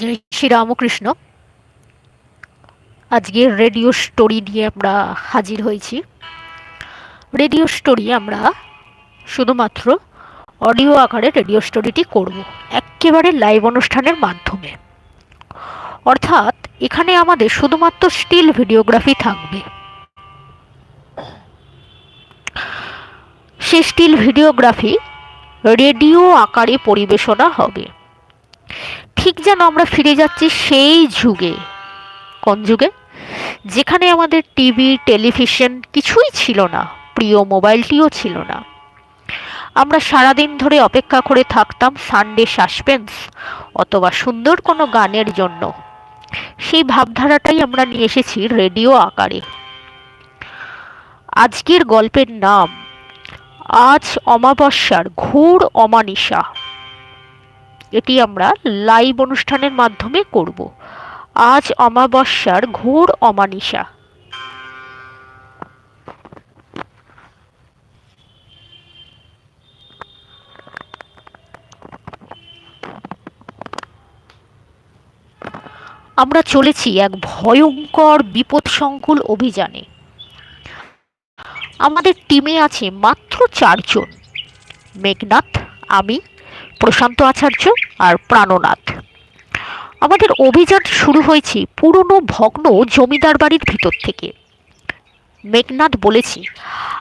জয় শ্রী আজকে radio story নিয়ে আমরা হাজির হয়েছি। রেডিও স্টোরি আমরা শুধুমাত্র অডিও আকারে রেডিও স্টোরিটি করব, একেবারে লাইভ অনুষ্ঠানের মাধ্যমে। অর্থাৎ এখানে আমাদের শুধুমাত্র স্টিল ভিডিওগ্রাফি থাকবে। সে স্টিল ভিডিওগ্রাফি রেডিও আকারে পরিবেশনা হবে। ঠিক যেন আমরা ফিরে যাচ্ছি সেই যুগে। কোন যুগে? যেখানে আমাদের টিভি, টেলিভিশন কিছুই ছিল না, প্রিয় মোবাইলটিও ছিল না। আমরা সারাদিন ধরে অপেক্ষা করে থাকতাম সানডে সাসপেন্স, অথবা সুন্দর কোনো গানের জন্য। সেই ভাবধারাটাই আমরা নিয়ে এসেছি রেডিও আকারে। আজকের গল্পের নাম, আজ অমাবস্যার ঘোর অমানিসা এটি আমরা লাইভ অনুষ্ঠানের মাধ্যমে করব। আজ অমাবস্যার ঘোর অমানিসা। আমরা চলেছি এক ভয়ঙ্কর বিপদসংকুল অভিযানে। আমাদের টিমে আছে মাত্র চারজন। মেঘনাথ, আমি, প্রশান্ত আচার্য আর প্রাণনাথ। আমাদের অভিযান শুরু হয়েছে পুরনো ভগ্ন জমিদার বাড়ির ভিতর থেকে। মেঘনাথ বলেছি,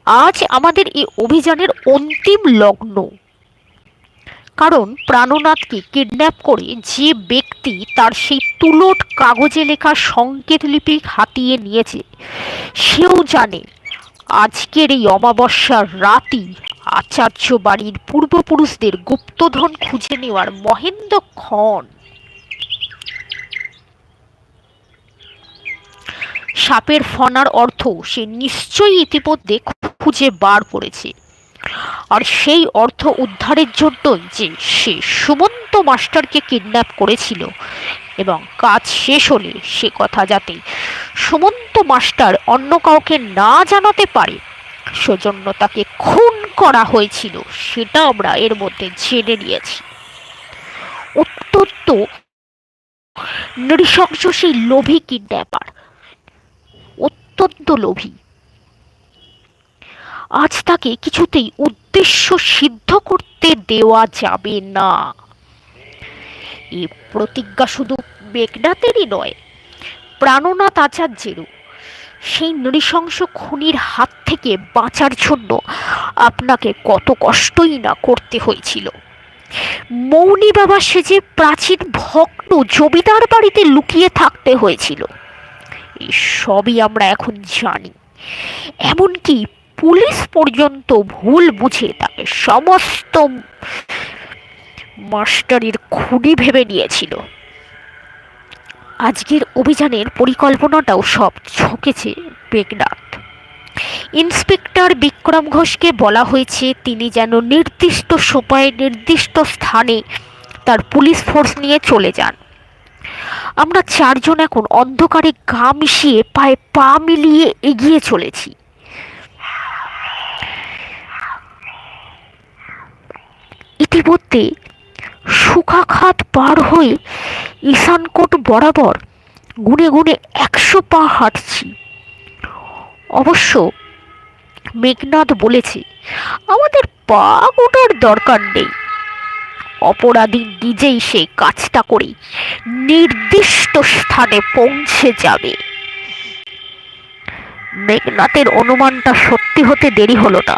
আজ আমাদের এই অভিযানের অন্তিম লগ্ন। কারণ প্রাণনাথকে কিডন্যাপ করে যে ব্যক্তি তার সেই তুলট কাগজে লেখা সংকেত লিপি হাতিয়ে নিয়েছে, সেও জানে, আজকের এই অমাবস্যার রাতই আচার্য বাড়ির পূর্বপুরুষদের গুপ্তধন খুঁজে নেওয়ার মহেন্দ্র ক্ষণ। সাপের ফনার অর্থ সে নিশ্চয়ই ইতিমধ্যে খুঁজে বার করেছে। আর সেই অর্থ উদ্ধারের জন্য যে সে সুমন্ত মাস্টারকে কিডন্যাপ করেছিল এবং কাজ শেষ হলে সে কথা যাতে সুমন্ত মাস্টার অন্য কাউকে না জানাতে পারে, সেজন্য তাকে খুন করা হয়েছিল, সেটা আমরা এর মধ্যে জেনে নিয়েছি। অত্যন্ত নৃশংস সেই লোভী কিডন্যাপার, অত্যন্ত লোভী। আজ তাকে কিছুতেই উদ্দেশ্য সিদ্ধ করতে দেওয়া যাবে না। এই প্রতিজ্ঞা শুধু মেঘনাথেরই নয়, প্রাণনাথ আচার্যেরও। সেই নৃশংস খুনির হাত থেকে বাঁচার জন্য আপনাকে কত কষ্টই না করতে হয়েছিল। মৌনি বাবা সেজে প্রাচীন ভগ্ন জমিদার বাড়িতে লুকিয়ে থাকতে হয়েছিল সবই আমরা এখন জানি। এমনকি পুলিশ পর্যন্ত ভুল বুঝে তাকে সমস্ত মাস্টারির খুনি ভেবে নিয়েছিল। আজকের অভিযানের পরিকল্পনাটাও সব ঝুঁকেছে মেঘনাথ। ইন্সপেক্টর বিক্রম ঘোষকে বলা হয়েছে, তিনি যেন নির্দিষ্ট সময়ে নির্দিষ্ট স্থানে তার পুলিশ ফোর্স নিয়ে চলে যান। আমরা চারজন এখন অন্ধকারে গা মিশিয়ে পায়ে পা মিলিয়ে এগিয়ে চলেছি। ইতিমধ্যে সুখাখাত পার হয়ে ঈশানকোট বরাবর গুনে গুনে একশো পা হাঁটছি। অবশ্য মেঘনাথ বলেছে, আমাদের পা গোটার দরকার নেই। অপরাধী নিজেই সে কাজটা করে নির্দিষ্ট স্থানে পৌঁছে যাবে। মেঘনাথের অনুমানটা সত্যি হতে দেরি হলো না।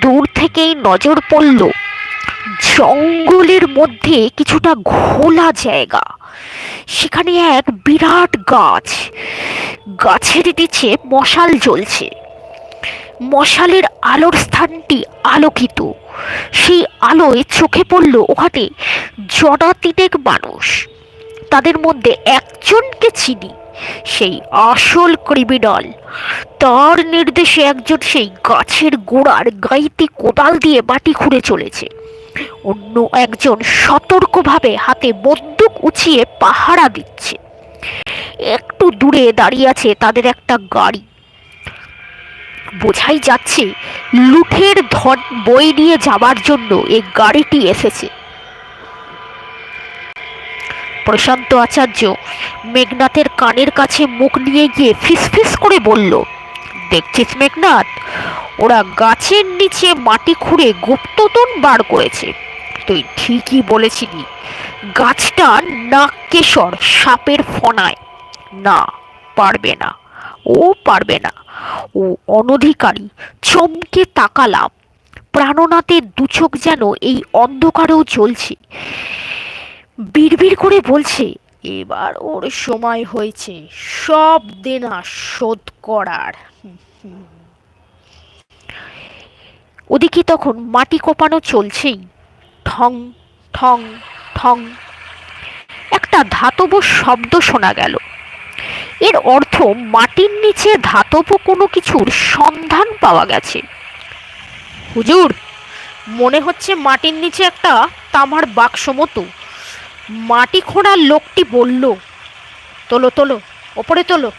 দূর থেকেই নজর পড়ল জঙ্গলের মধ্যে কিছুটা ঘোলা জায়গা। সেখানে এক বিরাট গাছ। গাছের নিচে মশাল জ্বলছে। মশালের আলোর স্থানটি আলোকিত। সেই আলোয় চোখে পড়ল ওখানে জনা তিনেক মানুষ। তাদের মধ্যে একজনকে চিনি। সেই আসল ক্রিমিনাল। তার নির্দেশে একজন সেই গাছের গোড়ার গাইতে কোদাল দিয়ে মাটি খুঁড়ে চলেছে। অন্য একজন সতর্কভাবে হাতে বন্দুক উঁচিয়ে পাহারা দিচ্ছে। একটু দূরে দাঁড়িয়ে আছে তাদের একটা গাড়ি। বোঝাই যাচ্ছে লুঠের ধন বই নিয়ে যাবার জন্য এই গাড়িটি এসেছে। প্রশান্ত আচার্য মেঘনাথের কানের কাছে মুখ নিয়ে গিয়ে ফিসফিস করে বলল দেখছিস মেঘনাথ? ওরা গাছের নিচে মাটি খুঁড়ে গুপ্ততন বার করেছে। তুই ঠিকই বলেছিলি, গাছটা নাগকেশর সাপের ফনায়। না, পারবে না, ও পারবে না। ও অনধিকারী, চমকে তাকালাম। প্রাণনাথের দুচোখ যেন এই অন্ধকারেও জ্বলছে। বিড়বিড় করে বলছে এবার ওর সময় হয়েছে। সব দেনা শোধ করার। ওদিকে তখন মাটি কোপানো চলছেই। ঠং ঠং ঠং। একটা ধাতব শব্দ শোনা গেল। এর অর্থ মাটির নিচে ধাতব কোনো কিছুর সন্ধান পাওয়া গেছে। হুজুর, মনে হচ্ছে মাটির নিচে একটা তামার বাক্স মতো। মাটি খোঁড়ার লোকটি বলল, তোলো তোলো, ওপরে তোলো।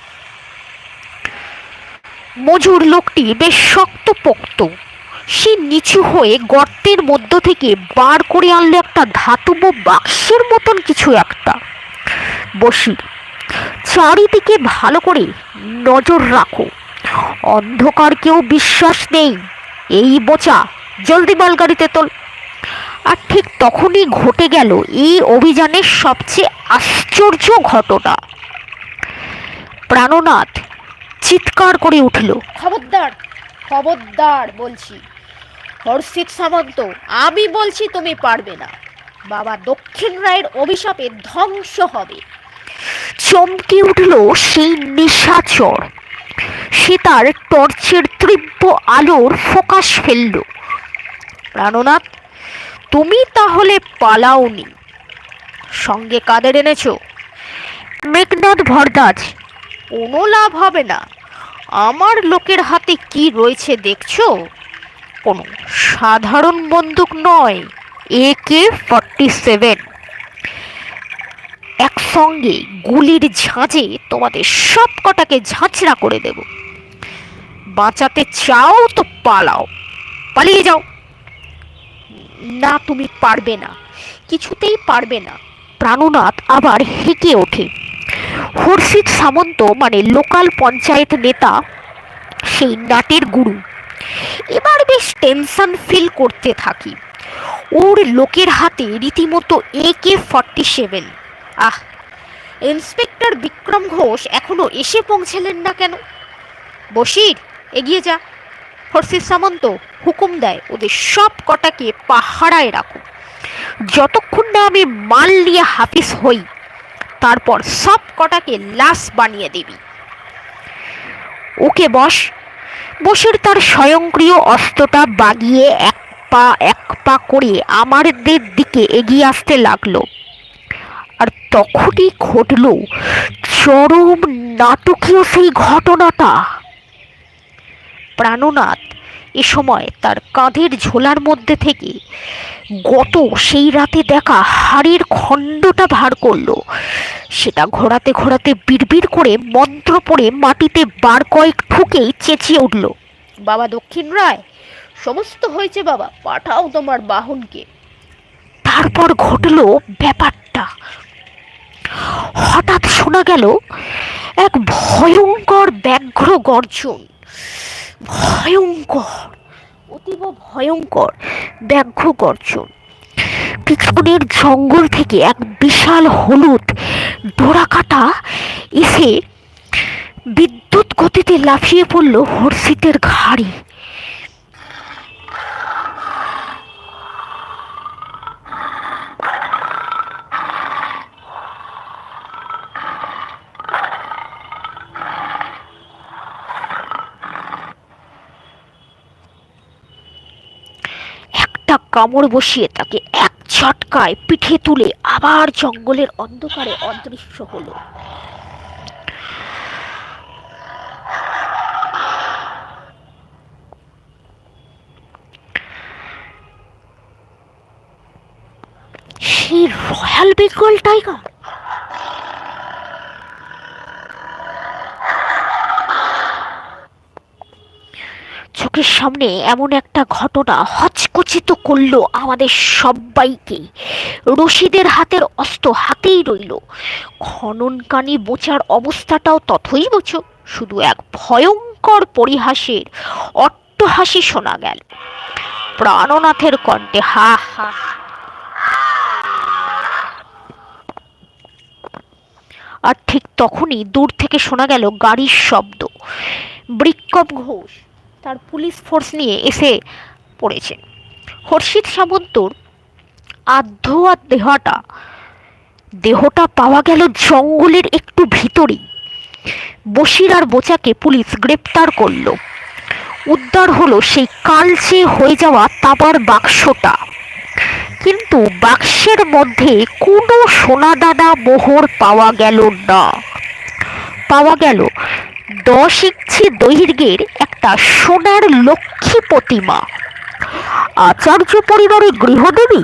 মজুর লোকটি বেশ শক্ত পোক্ত সে নিচু হয়ে গর্তের মধ্য থেকে বার করে আনলো একটা ধাতব বাক্সের মতন কিছু একটা। বসি, চারিদিকে ভালো করে নজর রাখো। অন্ধকার কেউ বিশ্বাস নেই। এই বোচা, জলদি মালগাড়িতে তোল। আর ঠিক তখনই ঘটে গেল এই অভিযানের সবচেয়ে আশ্চর্য ঘটনা। প্রাণনাথ চিৎকার করে উঠল। খবরদার খবরদার বলছি। হর্ষিত সামন্ত আমি বলছি তুমি পারবে না। বাবা দক্ষিণ রায়ের অভিশাপে ধ্বংস হবে। চমকে উঠল সেই নিশাচর। সে তার টর্চের তীব্র আলোর ফোকাস ফেলল। প্রাণনাথ তুমি তাহলে পালাওনি। সঙ্গে কাদের এনেছো? মেঘনাথ ভরদাজ। কোনো লাভ হবে না। আমার লোকের হাতে কি রয়েছে দেখছ? কোনো সাধারণ বন্দুক নয়, এ কে ফর্টি সেভেন। একসঙ্গে গুলির ঝাঁঝে তোমাদের সব কটাকে ঝাঁচড়া করে দেব। বাঁচাতে চাও তো পালাও। পালিয়ে যাও। না তুমি পারবে না। কিছুতেই পারবে না। প্রাণনাথ আবার হেঁকে ওঠে। হর্ষিত সামন্ত মানে লোকাল পঞ্চায়েত নেতা, সেই নাটের গুরু। এবার বেশ টেনশন ফিল করতে থাকি। ওর লোকের হাতে রীতিমতো A K forty seven ah inspector Bikram Ghosh এখনও এসে পৌঁছালেন না কেন? বসির এগিয়ে যা। হর্ষিত সামন্ত হুকুম দেয়, ওদের সব কটাকে পাহারায় রাখো। যতক্ষণ না আমি মাল নিয়ে হাফিস হই, তারপর সব কটাকে লাশ বানিয়ে দিবি। ওকে বস, বসের তার স্বয়ংক্রিয় অস্ত্রটা বাগিয়ে এক পা এক পা করে আমাদের দিকে এগিয়ে আসতে লাগল। আর তখনই ঘটল চরম নাটকীয় সেই ঘটনাটা। প্রাণনাথ এ সময় তার কাঁধের ঝোলার মধ্যে থেকে গত সেই রাতে দেখা হাড়ের খণ্ডটা ভার করল। সেটা ঘোরাতে ঘোরাতে বিড়বিড় করে মন্ত্র পড়ে মাটিতে বার কয়েক ঠুকেই চেঁচিয়ে উঠল। বাবা দক্ষিণ রায়, সমস্ত হয়েছে বাবা, পাঠাও তোমার বাহনকে। তারপর ঘটল ব্যাপারটা। হঠাৎ শোনা গেল এক ভয়ঙ্কর ব্যাঘ্র গর্জন। ভয়ঙ্কর, অতীব ভয়ঙ্কর, ব্যাঘ্র গর্জন। পিছনের জঙ্গল থেকে এক বিশাল হলুদ ডোরাকাটা এসে বিদ্যুৎ গতিতে লাফিয়ে পড়ল হর্ষিতের ঘাড়ি একটা কামড় বসিয়ে তাকে এক ঝটকায় পিঠে তুলে আবার জঙ্গলের অন্ধকারে অদৃশ্য হলো। সেই রয়্যাল বেঙ্গল টাইগার সামনে এমন একটা ঘটনা হচকচিত করল আমাদের সবাইকে। রশিদের হাতের অস্ত্র হাতেই রইল। খননকানি বোচার অবস্থাটাও তথই বোচো শুধু এক ভয়ঙ্কর পরিহাসের অট্টহাসি শোনা গেল। প্রাণনাথের কণ্ঠে হা হা। আর ঠিক তখনই দূর থেকে শোনা গেল গাড়ির শব্দ। বৃক্কব ঘোষ তার পুলিশ ফোর্স নিয়ে এসে পড়েছে। হর্ষিত সামন্তর আধোয়া দেহটা দেহটা পাওয়া গেল জঙ্গলের একটু ভিতরেই। বসির আর বোচাকে পুলিশ গ্রেপ্তার করল। উদ্ধার হলো সেই কালচে হয়ে যাওয়া তাবার বাক্সটা। কিন্তু বাক্সের মধ্যে কোনো সোনাদানা মোহর পাওয়া গেল না। পাওয়া গেল দশ ইঞ্চি দৈর্ঘ্যের একটা সোনার লক্ষ্মী প্রতিমা। আচার্য পরিবারের গৃহদেবী,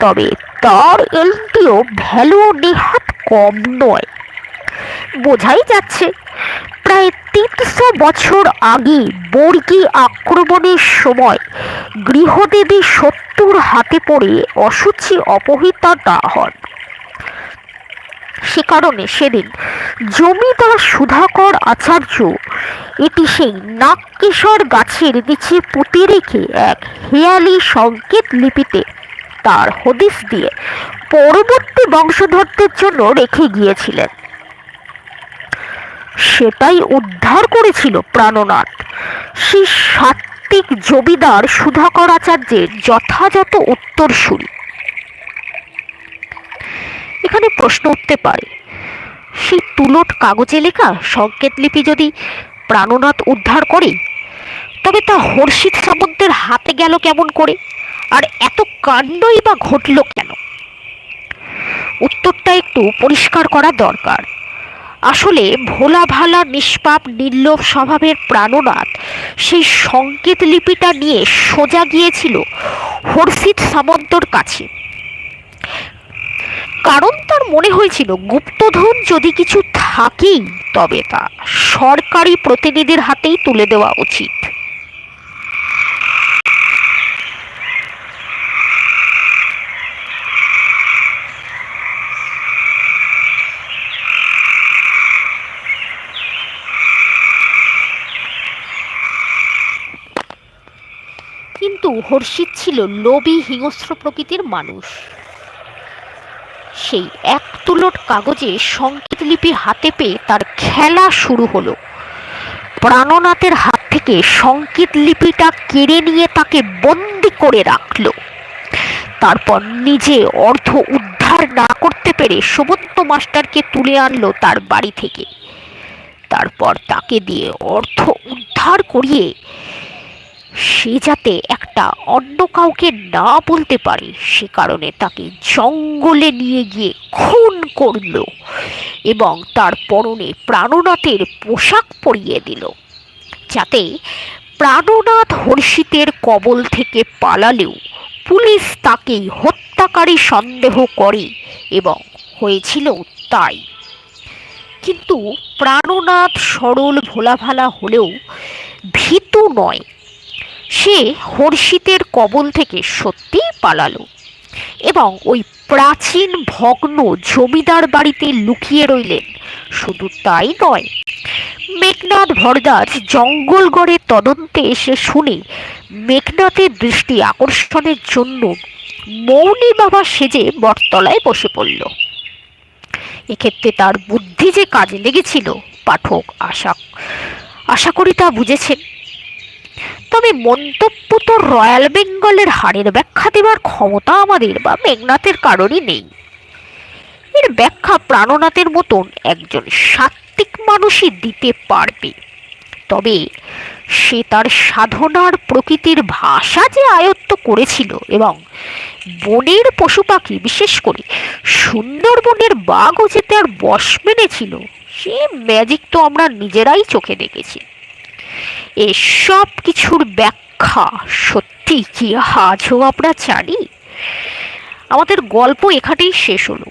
তবে তার এলটিও ভ্যালু নেহাত কম নয়। বোঝাই যাচ্ছে, প্রায় তিনশো বছর আগে বর্গী আক্রমণের সময় গৃহদেবী শত্রুর হাতে পড়ে অসুচি অপহৃতা না হন। সে কারণে সেদিন জমিদার সুধাকর আচার্য এটি সেই নাগকেশর গাছের নিচে পুঁতে রেখে এক হেয়ালি সংকেত লিপিতে তার হদিস দিয়ে পরবর্তী বংশধরদের জন্য রেখে গিয়েছিলেন। সেটাই উদ্ধার করেছিল প্রাণনাথ। সেই সাত্বিক জমিদার সুধাকর আচার্যের যথাযথ উত্তরসূরি। এখানে প্রশ্ন উঠতে পারে। সেই তুলট কাগজে লেখা সংকেত লিপি যদি প্রাণনাথ উদ্ধার করে, তবে তা হর্ষিত সামন্তের হাতে গেল কেমন করে? আর এত কাণ্ডই বা ঘটল কেন? উত্তরটা একটু পরিষ্কার করা দরকার। আসলে ভোলা ভালা নিষ্পাপ নির্লোভ স্বভাবের প্রাণনাথ সেই সংকেত লিপিটা নিয়ে সোজা গিয়েছিল হর্ষিত সামন্তর কাছে। কারণ তার মনে হয়েছিল গুপ্তধন যদি কিছু থাকেই, তবে তা সরকারি প্রতিনিধির হাতেই তুলে দেওয়া উচিত। কিন্তু হর্ষিত ছিল লোভী হিংস্র প্রকৃতির মানুষ। সেই এক তুলট কাগজে সংকেত লিপি হাতে পেয়ে তার খেলা শুরু হলো। প্রাণনাথের হাত থেকে সংকেত লিপিটা কেড়ে নিয়ে তাকে বন্দি করে রাখল। তারপর নিজে অর্থ উদ্ধার না করতে পেরে সুমন্ত মাস্টারকে তুলে আনলো তার বাড়ি থেকে। তারপর তাকে দিয়ে অর্থ উদ্ধার করিয়ে সে যাতে একটা অন্য কাউকে না বলতে পারে, সে কারণে তাকে জঙ্গলে নিয়ে গিয়ে খুন করল এবং তার পরনে প্রাণনাথের পোশাক পরিয়ে দিল, যাতে প্রাণনাথ হর্ষিতের কবল থেকে পালালেও পুলিশ তাকে হত্যাকারী সন্দেহ করে এবং হয়েছিল তাই। কিন্তু প্রাণনাথ সরল ভোলাভালা হলেও ভীতু নয়। সে হর্ষিতের কবল থেকে সত্যিই পালালো এবং ওই প্রাচীন ভগ্ন জমিদার বাড়িতে লুকিয়ে রইলেন। শুধু তাই নয় মেঘনাথ ভরদাস জঙ্গলগড়ে তদন্তে এসে শুনে মেঘনাথের দৃষ্টি আকর্ষণের জন্য মৌনী বাবা সেজে বটতলায় বসে পড়ল। এক্ষেত্রে তার বুদ্ধি যে কাজে লেগেছিল, পাঠক আশা আশা করি তা বুঝেছেন। তবে মন্তব্য তো রয়্যাল বেঙ্গলের হারের ব্যাখ্যা দেবার ক্ষমতা আমাদের বা মেঘনাথের কারণই নেই। এর ব্যাখ্যা প্রাণনাথের মতন একজন সাত্ত্বিক মানুষই দিতে পারবে। তবে সে তার সাধনার প্রকৃতির ভাষা যে আয়ত্ত করেছিল এবং বনের পশু পাখি বিশেষ করে সুন্দরবনের বাঘও যে তার বশ মেনেছিল, সে ম্যাজিক তো আমরা নিজেরাই চোখে দেখেছি। এসব কিছুর ব্যাখ্যা সত্যি কি আজও আমরা জানি আমাদের গল্প এখানেই শেষ হলো।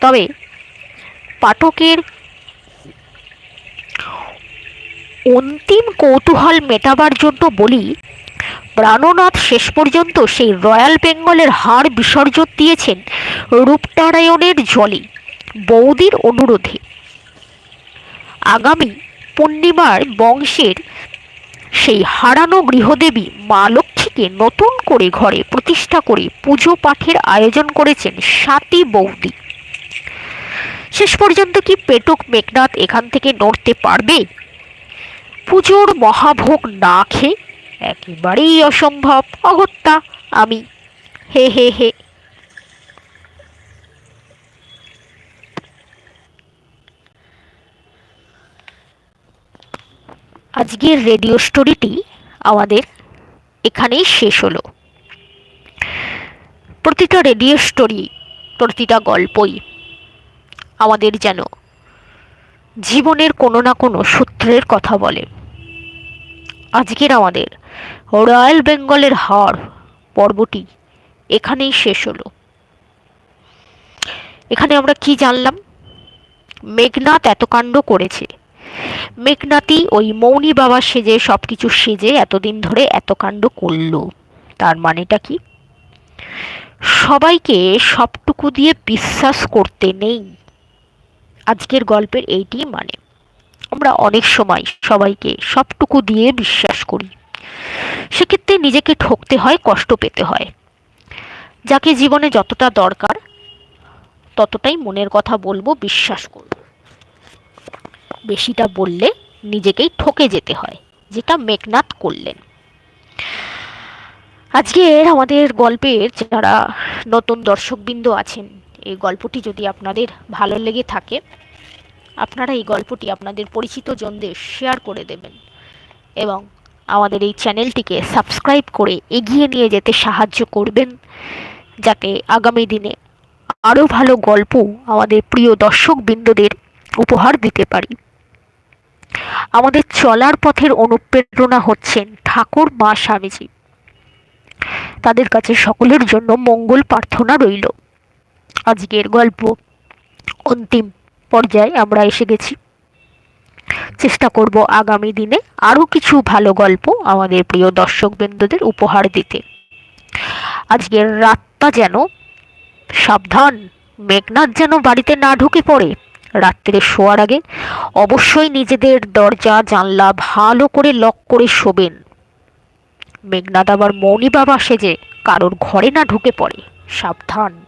তবে পাঠকের অন্তিম কৌতূহল মেটাবার জন্য বলি, প্রাণনাথ শেষ পর্যন্ত সেই রয়্যাল বেঙ্গলের হাড় বিসর্জন দিয়েছেন রূপনারায়ণের জলে, বৌদির অনুরোধে। আগামী পূর্ণিমার বংশের সেই হারানো গৃহদেবী মা লক্ষ্মীকে নতুন করে ঘরে প্রতিষ্ঠা করে পুজো পাঠের আয়োজন করেছেন সাতী বৌদি। শেষ পর্যন্ত কি পেটুক মেঘনাথ এখান থেকে নড়তে পারবে? পুজোর মহাভোগ না খেয়ে একেবারেই অসম্ভব। অগত্যা, আমি হে হে হে আজকের রেডিও স্টোরিটি আমাদের এখানেই শেষ হলো। প্রতিটা রেডিও স্টোরি, প্রতিটা গল্পই আমাদের যেন জীবনের কোনো না কোনো সূত্রের কথা বলে। আজকের আমাদের রয়্যাল বেঙ্গলের হাড় পর্বটি এখানেই শেষ হলো। এখানে আমরা কি জানলাম? মেঘনাথ এত কাণ্ড করেছে। মেঘনাথই ওই মৌনী বাবা সেজে সব কিছু সেজে এতদিন ধরে এত কাণ্ড করল। তার মানেটা কি? সবাইকে সবটুকু দিয়ে বিশ্বাস করতে নেই। আজকের গল্পের এইটি মানে। আমরা অনেক সময় সবাইকে সবটুকু দিয়ে বিশ্বাস করি। সেক্ষেত্রে নিজেকে ঠকতে হয়, কষ্ট পেতে হয়। যাকে জীবনে যতটা দরকার, ততটাই মনের কথা বলব, বিশ্বাস করব। বেশিটা বললে নিজেকেই ঠকে যেতে হয়, যেটা মেঘনাথ করলেন। আজকের আমাদের গল্পের যারা নতুন দর্শকবৃন্দ আছেন, এই গল্পটি যদি আপনাদের ভালো লেগে থাকে, আপনারা এই গল্পটি আপনাদের পরিচিত জনদের শেয়ার করে দেবেন এবং আমাদের এই চ্যানেলটিকে সাবস্ক্রাইব করে এগিয়ে নিয়ে যেতে সাহায্য করবেন, যাতে আগামী দিনে আরও ভালো গল্প আমাদের প্রিয় দর্শকবৃন্দদের উপহার দিতে পারি। আমাদের চলার পথের অনুপ্রেরণা হচ্ছেন ঠাকুর মা স্বামীজি। তাদের কাছে সকলের জন্য মঙ্গল প্রার্থনা রইল। আজকের গল্প অন্তিম পর্যায়ে আমরা এসে গেছি। চেষ্টা করব আগামী দিনে আরও কিছু ভালো গল্প আমাদের প্রিয় দর্শকবৃন্দদের উপহার দিতে। আজকের রাতটা যেন সাবধান মেঘনাথ যেন বাড়িতে না ঢুকে পড়ে। রাত্রে শোয়ার আগে অবশ্যই নিজেদের দরজা, জানলা ভালো করে লক করে শোবেন। মেঘনাদ আবার মৌনি বাবা সেজে কারোর ঘরে না ঢুকে পড়ে। সাবধান।